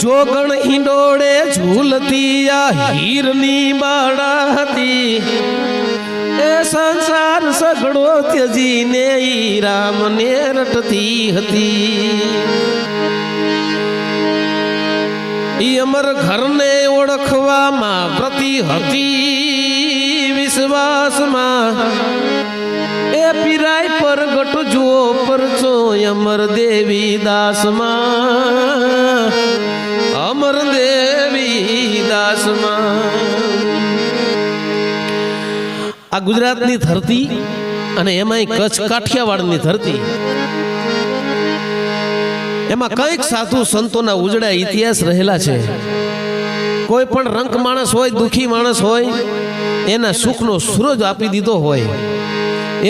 જોગણ ઈંડોળે ઝૂલતી આ હીરની બાળા હતી. એ સંસાર સગડો ત્યજીને ઈ રામને રટતી હતી. ઈ અમર ઘરને ઓળખવામાં પ્રતિ હતી વિશ્વાસમાં. પીરાય પરગટ જુઓ પરચો અમર દેવી દાસમાં. અમર દેવી દાસમાં. આ ગુજરાતની ધરતી અને એમાંય કચ્છ કાઠિયાવાડની ધરતી. એમાં કંઈક સાધુ સંતોના ઉજળા ઇતિહાસ રહેલા છે. કોઈ પણ રંક માણસ હોય, દુઃખી માણસ હોય, એના સુખનો સૂરજ આપી દીધો હોય.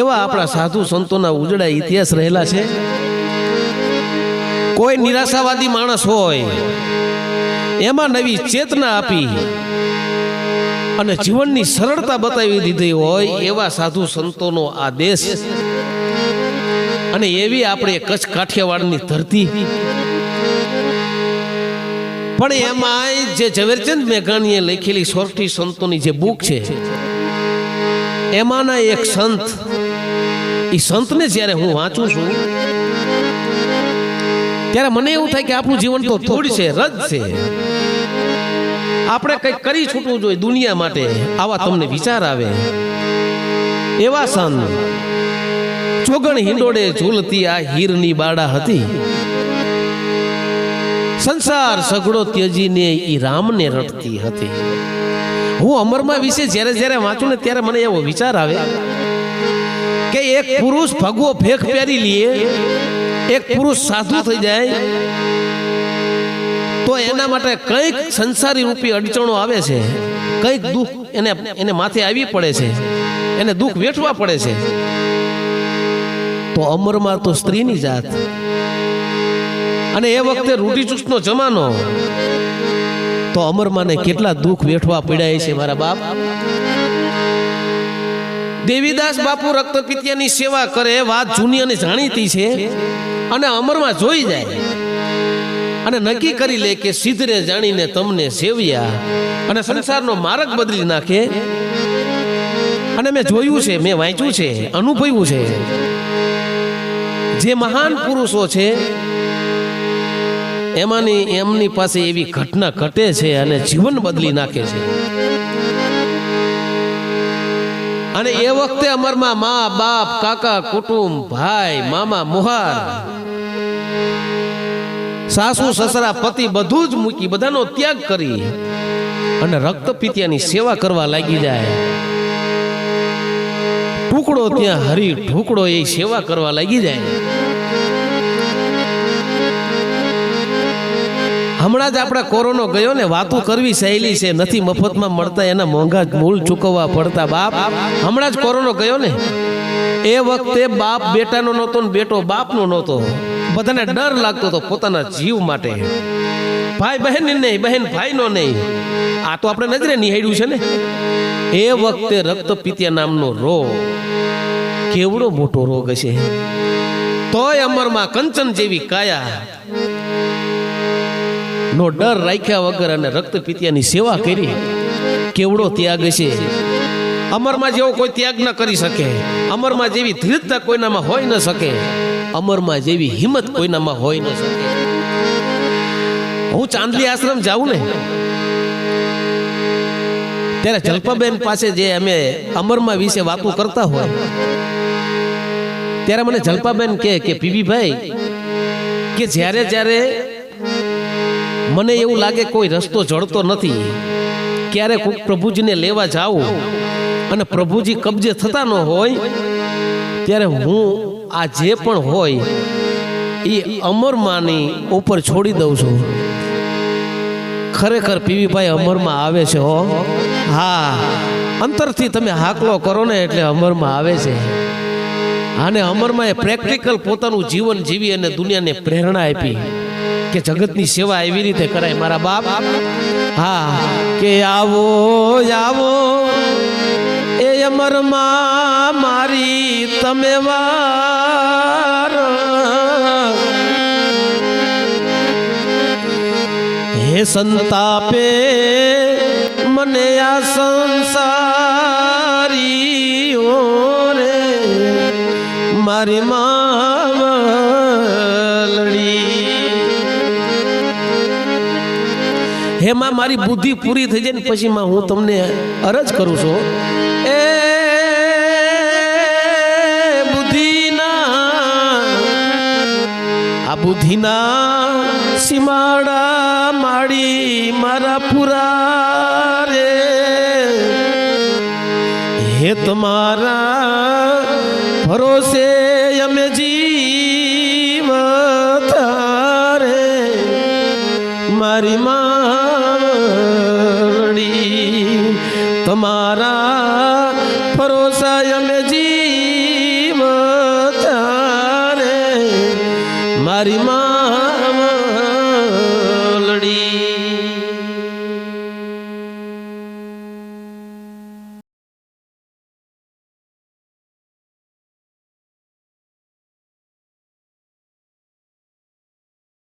એવા આપણા સાધુ સંતોના ઉજળા ઇતિહાસ રહેલા છે. કોઈ નિરાશાવાદી માણસ હોય એમાં નવી ચેતના આપી અને જીવનની સરળતા બતાવી દીધી હોય એવા સાધુ સંતોનો આ દેશ અને એવી આપણે કચ્છ કાઠિયાવાડની ધરતી. પણ એમાં જે ઝવેરચંદ મેઘાણીએ લખેલી સોરઠી સંતોની જે બુક છે. એમાંના એક સંત એ સંતને જ્યારે હું વાંચું છું, ત્યારે મને એવું થાય કે આપણું જીવન તો થોડી છે રદ છે. આપણે કંઈક કરી છૂટવું જોઈએ દુનિયા માટે, આવા તમને વિચાર આવે. એવા સંત, ચોગણ હિંડોળે ઝૂલતી આ હીરની બાળા હતી. સંસાર સગડો ત્યજીને ઈ રામને રટતી હતી. હું અમરમાં વિશે જ્યારે જ્યારે વાંચું ને ત્યારે મને એવો વિચાર આવે એક પુરુષ ભગવો ભેખ પહેરી લે, એક પુરુષ સાધુ થઈ જાય, તો એના માટે કંઈક સંસારી રૂપી અડચણો આવે છે. કંઈક દુઃખ એને એને માથે આવી પડે છે. એને દુઃખ વેઠવા પડે છે. તો અમરમાં તો સ્ત્રીની જાત. અને એ વખતે રૂઢિચુસ્તનો જમાનો. તો અમરમાને કેટલા દુઃખ વેઠવા પડ્યા છે મારા બાપ? દેવીદાસ બાપુ રક્તપિત્યાની સેવા કરે, વાત જૂની અને જાણીતી છે. અને અમરમાં જોઈ જાય. અને નક્કી કરી લે કે સિદ્ધરે જાણીને તમને સેવ્યા. અને સંસારનો માર્ગ બદલી નાખે. અને મેં જોયું છે, મેં વાંચ્યું છે, અનુભવ્યું છે. જે મહાન પુરુષો છે, એમાંની એમની પાસે એવી ઘટના ઘટે છે અને જીવન બદલી નાખે છે. અને એ વખતે અમરમાં મા, બાપ, કાકા, કુટુંબ, ભાઈ, મામા, મુહાર, સાસુ, સસરા, પતિ બધું જ મૂકી બધાનો ત્યાગ કરી અને રક્તપિત્યાની સેવા કરવા લાગી જાય. ટુકડો ત્યાં હરી, ટુકડો એ સેવા કરવા લાગી જાય. હમણાં જ આપણે કોરોનો ગયો ને વાતો કરવી સહેલી છે. નથી મફતમાં મળતા એના મોંઘા મૂળ ચૂકવવા પડતા બાપ. હમણાં જ કોરોનો ગયો ને. એ વખતે બાપ બેટાનો નહોતો ને બેટો બાપનો નહોતો. બધાને ડર લાગતો હતો પોતાના જીવ માટે. ભાઈ બહેન નહીં, બહેન ભાઈનો નહીં. આ તો આપણે નજરે નિહાળ્યું છે ને. એ વખતે રક્તપિત્યા નામનો રોગ. કેવડો મોટો રોગ હશે. તોય અમરમાં કંચન જેવી કાયા. નો ડર રાખ્યા વગર અને રક્તપિત્યાની સેવા કરી કેવડો ત્યાગ છે. અમરમાં જેવો કોઈ ત્યાગ ન કરી શકે. અમરમાં જેવી ધીરજતા કોઈનામાં હોઈ ન શકે. અમરમાં જેવી હિંમત કોઈનામાં હોઈ ન શકે. હું ચાંદલી આશ્રમ જાઉં ને, ત્યારે જલ્પાબેન પાસે જે અમે અમરમાં વિશે વાતો કરતા હોય, ત્યારે મને જલ્પાબેન કે, પીવીભાઈ, કે જ્યારે જ્યારે મને એવું લાગે કોઈ રસ્તો જડતો નથી. ક્યારેક પ્રભુજીને લેવા જાઉં અને પ્રભુજી કબજે થતા ન હોય, ત્યારે હું આ જે પણ હોય, એ અમરમાની ઉપર છોડી દઉં છું. ખરેખર પીવીભાઈ અમરમાં આવે છે હો. હા, અંતરથી તમે હાકલો કરો ને એટલે અમરમાં આવે છે. અને અમરમાં એ પ્રેક્ટિકલ પોતાનું જીવન જીવી અને દુનિયાને પ્રેરણા આપી. કે જગતની સેવા એવી રીતે કરાય. મારા બાપ, હા, કે આવો આવો, એ અમરમાં મારી તમે વાર. હે સંતાપે મને આ સંસારી રે મારી માવલડી હે માં મારી બુદ્ધિ પૂરી થઈ જાય ને પછી માં હું તમને અરજ કરું છું. એ બુદ્ધિના, આ બુદ્ધિના સીમાડા માડી મારા પુરા રે. હે તમારા ભરોસે અમે જીવ તારે મારી માવડી તમારા ભરોસા અમે જીવ તારે મારી મા